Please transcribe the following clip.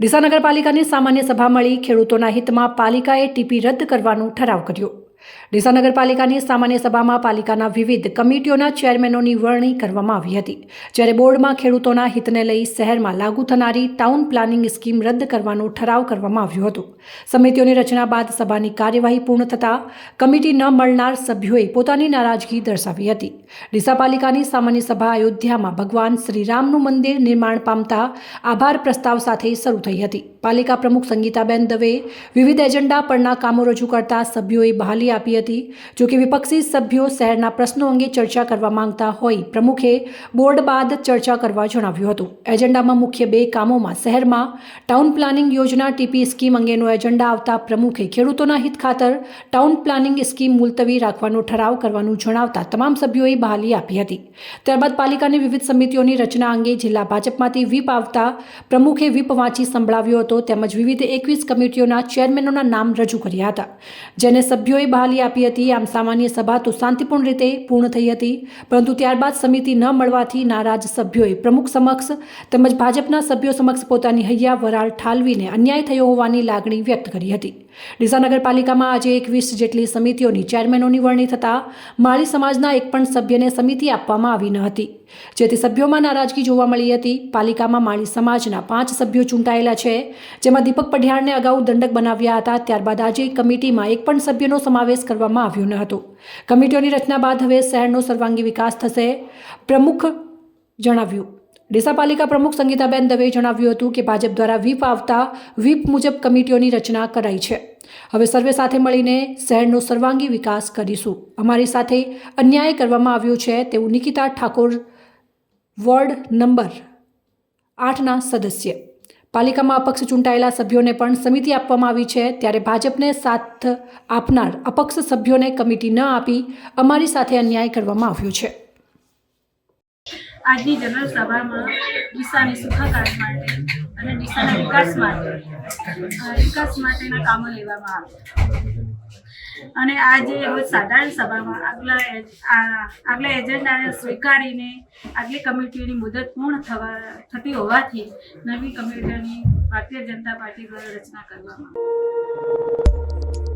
ડીસા નગરપાલિકાની સામાન્ય સભા મળી ખેડૂતોના હિતમાં પાલિકાએ ટીપી રદ કરવાનો ઠરાવ કર્યો. ડીસા નગરપાલિકાની સામાન્ય સભામાં પાલિકાના વિવિધ કમિટીઓના ચેરમેનોની વરણી કરવામાં આવી હતી. જ્યારે બોર્ડમાં ખેડૂતોના હિતને લઈ શહેરમાં લાગુ થનારી ટાઉન પ્લાનિંગ સ્કીમ રદ કરવાનો ઠરાવ કરવામાં આવ્યો હતો. સમિતિઓની રચના બાદ સભાની કાર્યવાહી પૂર્ણ થતાં કમિટી ન મળનાર સભ્યોએ પોતાની નારાજગી દર્શાવી હતી. ડીસા પાલિકાની સામાન્ય સભા અયોધ્યામાં ભગવાન શ્રીરામનું મંદિર નિર્માણ પામતા આભાર પ્રસ્તાવ સાથે શરૂ થઈ હતી. પાલિકા પ્રમુખ સંગીતાબેન દવે વિવિધ એજન્ડા પરના કામો રજૂ કરતા સભ્યોએ બહાલી આપી હતી. જોકે વિપક્ષી સભ્યો શહેરના પ્રશ્નો અંગે ચર્ચા કરવા માંગતા હોય, પ્રમુખે બોર્ડ બાદ ચર્ચા કરવા જણાવ્યું હતું. એજન્ડામાં મુખ્ય બે કામોમાં શહેરમાં ટાઉન પ્લાનિંગ યોજના, ટીપી સ્કીમ અંગેનો એજન્ડા આવતા પ્રમુખે ખેડૂતોના હિત ખાતર ટાઉન પ્લાનિંગ સ્કીમ મુલતવી રાખવાનો ઠરાવ કરવાનું જણાવતા તમામ સભ્યોએ બહાલી આપી હતી. ત્યારબાદ પાલિકાની વિવિધ સમિતિઓની રચના અંગે જિલ્લા ભાજપમાંથી વ્હીપ આવતા પ્રમુખે વ્હીપ વાંચી સંભળાવ્યો હતો, તેમજ વિવિધ એકવીસ કમિટીઓના ચેરમેનોના નામ રજૂ કર્યા હતા. જેને સભ્યોએ બહાલી આપી હતી. આમ સામાન્ય સભા તો શાંતિપૂર્ણ રીતે પૂર્ણ થઈ હતી. પરંતુ ત્યારબાદ સમિતિ ન મળવાથી નારાજ સભ્યોએ પ્રમુખ સમક્ષ તેમજ ભાજપના સભ્યો સમક્ષ પોતાની હૈયા વરાળ ઠાલવીને અન્યાય થયો હોવાની લાગણી વ્યક્ત કરી હતી. ડીસા નગરપાલિકામાં આજે એકવીસ જેટલી સમિતિઓની ચેરમેનોની વરણી થતાં માળી સમાજના એક પણ સભ્યને સમિતિ આપવામાં આવી ન હતી. જેથી સભ્યોમાં નારાજગી જોવા મળી હતી. પાલિકામાં માળી સમાજના પાંચ સભ્યો ચૂંટાયેલા છે. જેમાં દીપક પઢિયારને અગાઉ દંડક બનાવ્યા હતા. ત્યારબાદ આજે કમિટીમાં એક પણ સભ્યનો સમાવેશ કરવામાં આવ્યો ન હતો. કમિટીઓની રચના બાદ હવે શહેરનો સર્વાંગી વિકાસ થશે. પ્રમુખ જણાવ્યું. ડીસા પાલિકા પ્રમુખ સંગીતાબેન દવેએ જણાવ્યું હતું કે ભાજપ દ્વારા વ્હીપ આવતા વ્હીપ મુજબ કમિટીઓની રચના કરાઈ છે. હવે સર્વે સાથે મળીને શહેરનો સર્વાંગી વિકાસ કરીશું. અમારી સાથે અન્યાય કરવામાં આવ્યો છે તેવું નિકિતા ઠાકોર વોર્ડ નંબર આઠના સદસ્ય. પાલિકામાં અપક્ષ ચૂંટાયેલા સભ્યોને પણ સમિતિ આપવામાં આવી છે. ત્યારે ભાજપને સાથ આપનાર અપક્ષ સભ્યોને કમિટી ન આપી અમારી સાથે અન્યાય કરવામાં આવ્યો છે. આજની જનરલ સભામાં ડીસાની સુખાકારી માટે અને ડીસાના વિકાસ માટે વિકાસ માટેના કામો લેવામાં આવ્યા અને આજે રોજ સાધારણ સભામાં આગલા આગલા એજન્ડાને સ્વીકારીને આગલી કમિટીઓની મુદત પૂર્ણ થવા, થતી હોવાથી નવી કમિટીઓની ભારતીય જનતા પાર્ટી દ્વારા રચના કરવામાં આવી.